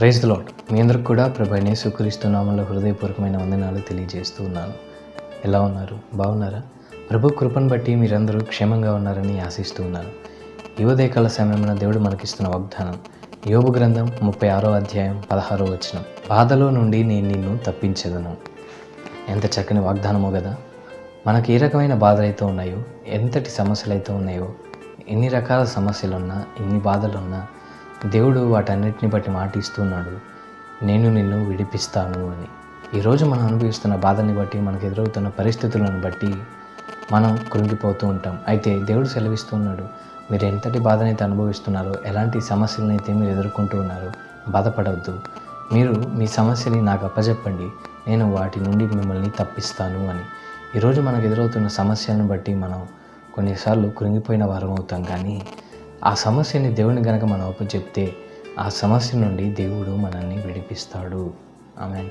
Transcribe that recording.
Praise lord మీ అందరికి కూడా ప్రభు యేసుక్రీస్తు హృదయపూర్వకమైన వందనాలు తెలియజేస్తూ ఉన్నాను. ఎలా ఉన్నారు? బాగున్నారా? ప్రభు కృపను బట్టి మీరందరూ క్షేమంగా ఉన్నారని ఆశిస్తూ ఉన్నాను. యువదేకాల సమయంలో దేవుడు మనకిస్తున్న వాగ్దానం యోగు గ్రంథం ముప్పై ఆరో అధ్యాయం పదహారో వచనం బాధలో నుండి నేను నిన్ను తప్పించదను. ఎంత చక్కని వాగ్దానమో కదా మనకు ఏ రకమైన బాధలు అయితే ఉన్నాయో ఎంతటి సమస్యలు అయితే ఉన్నాయో ఎన్ని రకాల సమస్యలున్నా ఎన్ని బాధలున్నా దేవుడు వాటన్నిటిని బట్టి మాటిస్తున్నాడు. నేను నిన్ను విడిపిస్తాను అని. ఈరోజు మనం అనుభవిస్తున్న బాధని బట్టి మనకు ఎదురవుతున్న పరిస్థితులను బట్టి మనం కృంగిపోతూ ఉంటాం. అయితే దేవుడు సెలవిస్తున్నాడు మీరు ఎంతటి బాధనైతే అనుభవిస్తున్నారో ఎలాంటి సమస్యలనైతే మీరు ఎదుర్కొంటూ ఉన్నారో బాధపడవద్దు. మీరు మీ సమస్యని నాకు అప్పచెప్పండి నేను వాటి నుండి మిమ్మల్ని తప్పిస్తాను అని. ఈరోజు మనకు ఎదురవుతున్న సమస్యలను బట్టి మనం కొన్నిసార్లు కృంగిపోయిన వారం అవుతాం కానీ ఆ సమస్యని దేవుని గనక మనం అప్పచెప్తే ఆ సమస్య నుండి దేవుడు మనల్ని విడిపిస్తాడు. ఆమె